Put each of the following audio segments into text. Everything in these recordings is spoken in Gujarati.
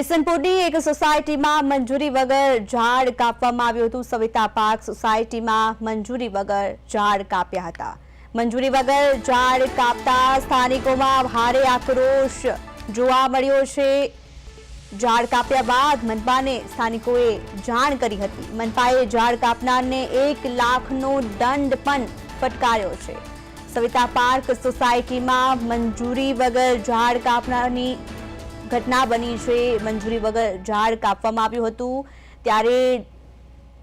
ઇસનપુરની એક સોસાયટીમાં મંજૂરી વગર ઝાડ કાપવામાં આવ્યું હતું. સવિતા પાર્ક સોસાયટીમાં મંજૂરી વગર ઝાડ કાપ્યા હતા. મંજૂરી વગર ઝાડ કાપતા સ્થાનિકોમાં ભારે આક્રોશ જોવા મળ્યો છે. ઝાડ કાપ્યા બાદ મનપાને સ્થાનિકોએ જાણ કરી હતી. મનપાએ ઝાડ કાપનારને એક લાખનો દંડ પણ ફટકાર્યો છે. સવિતા પાર્ક સોસાયટીમાં મંજૂરી વગર ઝાડ કાપનારની ઘટના બની છે, મંજૂરી વગર ઝાડ કાપવામાં આવ્યું હતું. ત્યારે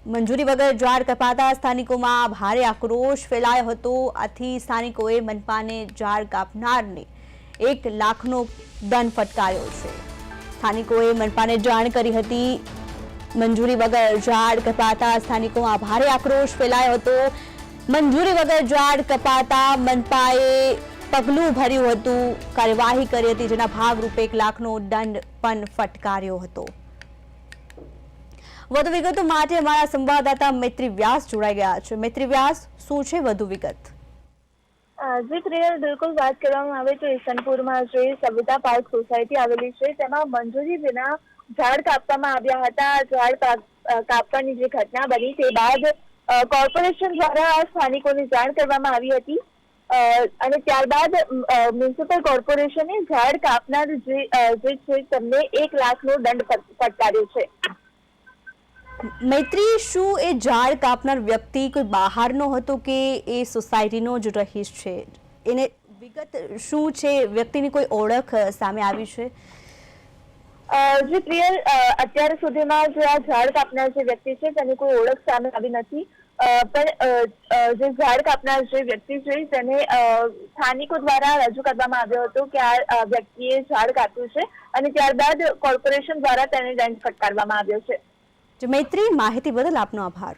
મંજૂરી વગર ઝાડ કપાતા સ્થાનિકોમાં ભારે આક્રોશ ફેલાયો હતો. આથી સ્થાનિકોએ મનપાને ઝાડ કાપનારને એક લાખનો દંડ ફટકાર્યો છે. સ્થાનિકોએ મનપાને જાણ કરી હતી. મંજૂરી વગર ઝાડ કપાતા સ્થાનિકોમાં ભારે આક્રોશ ફેલાયો હતો. મંજૂરી વગર ઝાડ કપાતા મનપાએ પગલું ભર્યું હતું, કાર્યવાહી કરી હતી, જેના ભાગરૂપે એક લાખનો દંડ પણ ફટકાર્યો હતો. વધુ વિગતો માટે અમારા સંવાદદાતા મૈત્રી વ્યાસ જોડાઈ ગયા છે. મૈત્રી વ્યાસ, શું છે વધુ વિગત? જી બિલકુલ વાત કરવામાં આવે તો ઈસનપુરમાં જે સવિતા પાર્ક સોસાયટી આવેલી છે, તેમાં મંજૂરી વિના ઝાડ કાપવામાં આવ્યા હતા. ઝાડ કાપવાની જે ઘટના બની તે બાદ કોર્પોરેશન દ્વારા સ્થાનિકોને જાણ કરવામાં આવી હતી. અને ત્યારબાદ મ્યુનિસિપલ કોર્પોરેશને ઝાડ કાપનાર જે જે છે તેમને એક લાખનો દંડ ફટ- ફટકાર્યો છે. મૈત્રી શું એ ઝાડ કાપનાર વ્યક્તિ કોઈ બહારનો હતો કે એ સોસાયટીનો જ રહીશ છે? એને વિગત શું છે? વ્યક્તિની કોઈ ઓળખ સામે આવી છે? જી પ્રિયલ અત્યાર સુધીમાં જે આ ઝાડ કાપનાર જે વ્યક્તિ છે તેની કોઈ ઓળખ સામે આવી નથી. પણ જે ઝાડ કાપનાર જે વ્યક્તિ છે તેને સ્થાનિકો દ્વારા રજૂ કરવામાં આવ્યો હતો કે આ વ્યક્તિએ ઝાડ કાપ્યું છે અને ત્યારબાદ કોર્પોરેશન દ્વારા તેને દંડ ફટકારવામાં આવ્યો છે. મૈત્રી, માહિતી બદલ આપનો આભાર.